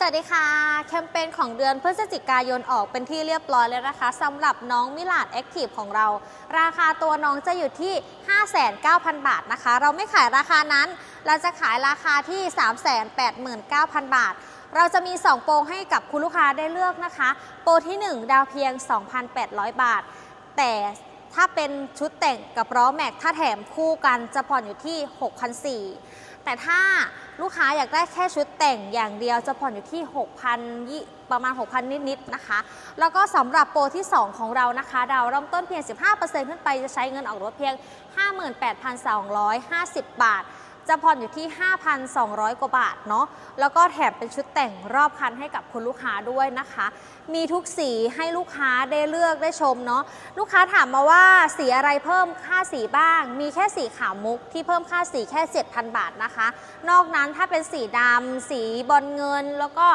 สวัสดีค่ะ แคมเปญของเดือนพฤศจิกายนออกเป็นที่เรียบร้อยแล้วนะคะสำหรับน้องมิลาดแอคทีฟของเรา ราคาตัวน้องจะอยู่ที่ 59,000 บาทนะคะ เราไม่ขายราคานั้น เราจะขายราคาที่ 389,000 บาท เราจะมี 2 โปรให้กับคุณลูกค้าได้เลือกนะคะ โปรที่ 1 ดาวเพียง 2,800 บาท แต่ถ้าเป็นชุดแต่งกับล้อแม็กถ้าแถมคู่กันจะผ่อนอยู่ที่ 6,400แต่ถ้า ลูกค้าอยากได้แค่ชุดแต่งอย่างเดียวจะผ่อนอยู่ที่ 6,000ยี่ประมาณ 6,000 นิดๆนะคะ แล้วก็สำหรับโปรที่ 2 ของเรานะคะ เราเริ่มต้นเพียง 15%ขึ้นไปจะใช้เงินออกรถเพียง 58,250 บาท จะผ่อนอยู่ที่ 5,200 กว่าบาทเนาะแล้วก็แถมเป็นชุดแต่งรอบคันให้กับคุณลูกค้าด้วยนะคะ มีทุกสีให้ลูกค้าได้เลือกได้ชมเนาะลูกค้าถามมาว่าสีอะไรเพิ่มค่าสีบ้าง มีแค่สีขาวมุกที่เพิ่มค่าสีแค่ 7,000 บาทนะคะ นอกนั้นถ้าเป็นสีดำสีบอลเงิน แล้วก็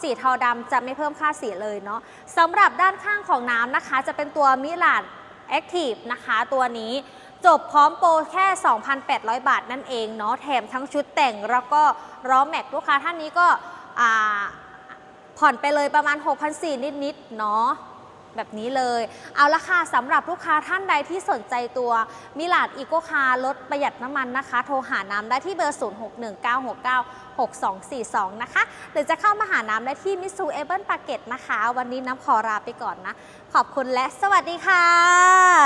สีเทาดำจะไม่เพิ่มค่าสีเลยเนาะสำหรับด้านข้างของน้ำนะคะ จะเป็นตัวมิลานแอคทีฟนะคะตัวนี้ จบพร้อมโปรแค่ 2,800 บาทนั่นเองเนาะแถมทั้งชุดแต่งแล้วก็ล้อแม็กลูกค้าท่านนี้ก็ผ่อนไปเลยประมาณ 6,400 นิดๆเนาะแบบนี้เลย เอาละค่ะสำหรับลูกค้าท่านใดที่สนใจตัวมิลาดอีโกคาร์ลดประหยัดน้ำมันนะคะ โทรหาน้ำได้ที่เบอร์ 0619696242 นะคะ หรือจะเข้ามาหาน้ำได้ที่มิสูเอเบิลปาเกตนะคะ วันนี้น้ำขอลาไปก่อนนะ ขอบคุณและสวัสดีค่ะ